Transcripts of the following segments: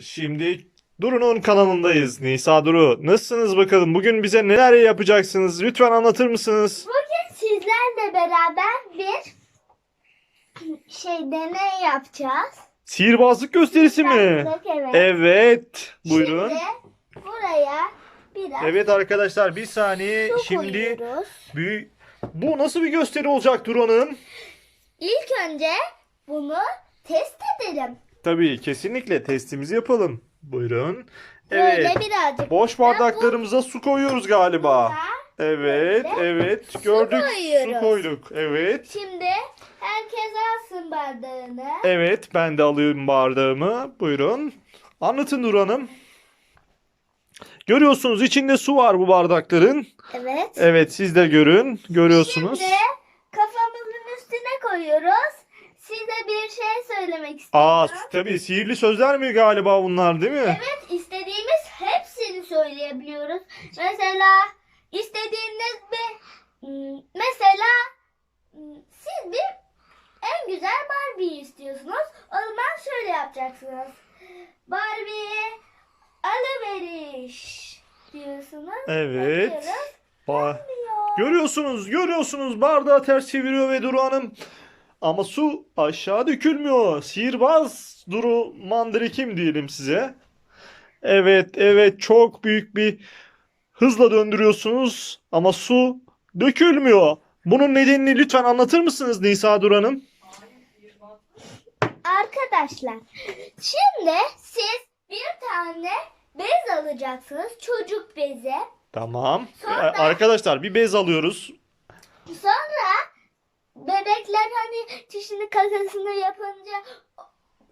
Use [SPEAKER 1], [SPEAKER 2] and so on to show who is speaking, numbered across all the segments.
[SPEAKER 1] Şimdi Duru'nun kanalındayız. Nisa Duru. Nasılsınız bakalım? Bugün bize neler yapacaksınız? Lütfen anlatır mısınız?
[SPEAKER 2] Bugün sizlerle beraber bir şey deney yapacağız.
[SPEAKER 1] Sihirbazlık gösterisi mi?
[SPEAKER 2] Baktık, evet.
[SPEAKER 1] Evet. Buyurun.
[SPEAKER 2] Şimdi buraya biraz
[SPEAKER 1] Evet arkadaşlar bir saniye.
[SPEAKER 2] su
[SPEAKER 1] Şimdi
[SPEAKER 2] koyuyoruz.
[SPEAKER 1] büyük... Bu nasıl bir gösteri olacak Duru Hanım?
[SPEAKER 2] İlk önce bunu test edelim.
[SPEAKER 1] Tabii kesinlikle testimizi yapalım. Buyurun.
[SPEAKER 2] Böyle
[SPEAKER 1] Evet.
[SPEAKER 2] birazcık.
[SPEAKER 1] Boş bardaklarımıza su koyuyoruz galiba. Evet,
[SPEAKER 2] Böyle
[SPEAKER 1] evet. Gördük. Su
[SPEAKER 2] koyuyoruz.
[SPEAKER 1] koyduk. Evet.
[SPEAKER 2] Şimdi herkes alsın bardağını.
[SPEAKER 1] Evet, ben de alayım bardağımı. Buyurun. Anlatın Nur Hanım. Görüyorsunuz içinde su var bu bardakların.
[SPEAKER 2] Evet.
[SPEAKER 1] Evet, siz de görün. Görüyorsunuz.
[SPEAKER 2] Şimdi kafamızın üstüne koyuyoruz. Size bir şey söylemek
[SPEAKER 1] Aa,
[SPEAKER 2] istiyorum.
[SPEAKER 1] tabii sihirli sözler mi galiba bunlar değil mi?
[SPEAKER 2] Evet istediğimiz hepsini söyleyebiliyoruz. Mesela istediğiniz bir hmm, mesela hmm, siz bir en güzel Barbie istiyorsunuz. O zaman şöyle yapacaksınız. Barbie alıveriş diyorsunuz.
[SPEAKER 1] Evet.
[SPEAKER 2] Bakıyoruz.
[SPEAKER 1] Ba-. Görüyorsunuz, görüyorsunuz. Bardağı ters çeviriyor ve Duru Hanım. Ama su aşağı dökülmüyor. Sihirbaz Duru Mandrikim diyelim size. Evet, evet çok büyük bir hızla döndürüyorsunuz ama su dökülmüyor. Bunun nedenini lütfen anlatır mısınız Nisa Duru Hanım?
[SPEAKER 2] Arkadaşlar şimdi siz bir tane bez alacaksınız. Çocuk bezi.
[SPEAKER 1] Tamam.
[SPEAKER 2] Sonra-
[SPEAKER 1] Arkadaşlar bir bez alıyoruz.
[SPEAKER 2] Sonra bebekler hani çişini kakasını yapınca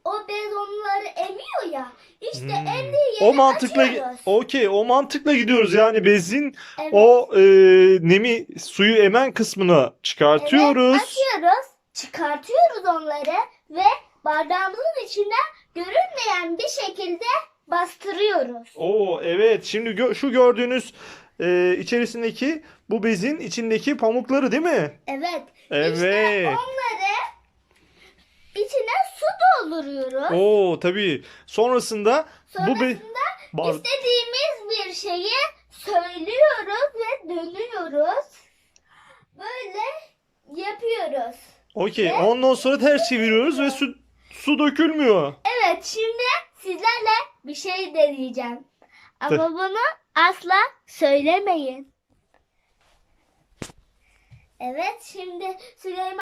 [SPEAKER 2] o- bez onları emiyor ya. İşte
[SPEAKER 1] Hmm.
[SPEAKER 2] emdiği yeri
[SPEAKER 1] O mantıkla
[SPEAKER 2] açıyoruz.
[SPEAKER 1] okey o mantıkla gidiyoruz yani bezin
[SPEAKER 2] Evet.
[SPEAKER 1] o e, nemi suyu emen kısmını çıkartıyoruz.
[SPEAKER 2] Evet, açıyoruz. Çıkartıyoruz onları ve bardağımızın içine görünmeyen bir şekilde bastırıyoruz.
[SPEAKER 1] Oo evet şimdi gö- şu gördüğünüz e, içerisindeki bu bezin içindeki pamukları değil mi?
[SPEAKER 2] Evet.
[SPEAKER 1] Evet.
[SPEAKER 2] İşte onları içine su dolduruyoruz.
[SPEAKER 1] Oo tabii. Sonrasında bu be
[SPEAKER 2] Sonrasında istediğimiz bir şeyi söylüyoruz ve dönüyoruz. Böyle yapıyoruz.
[SPEAKER 1] okey. Ondan sonra ters çeviriyoruz ve su su dökülmüyor.
[SPEAKER 2] Evet şimdi sizlerle bir şey deneyeceğim. Ama bunu asla söylemeyin. Evet şimdi Süleyman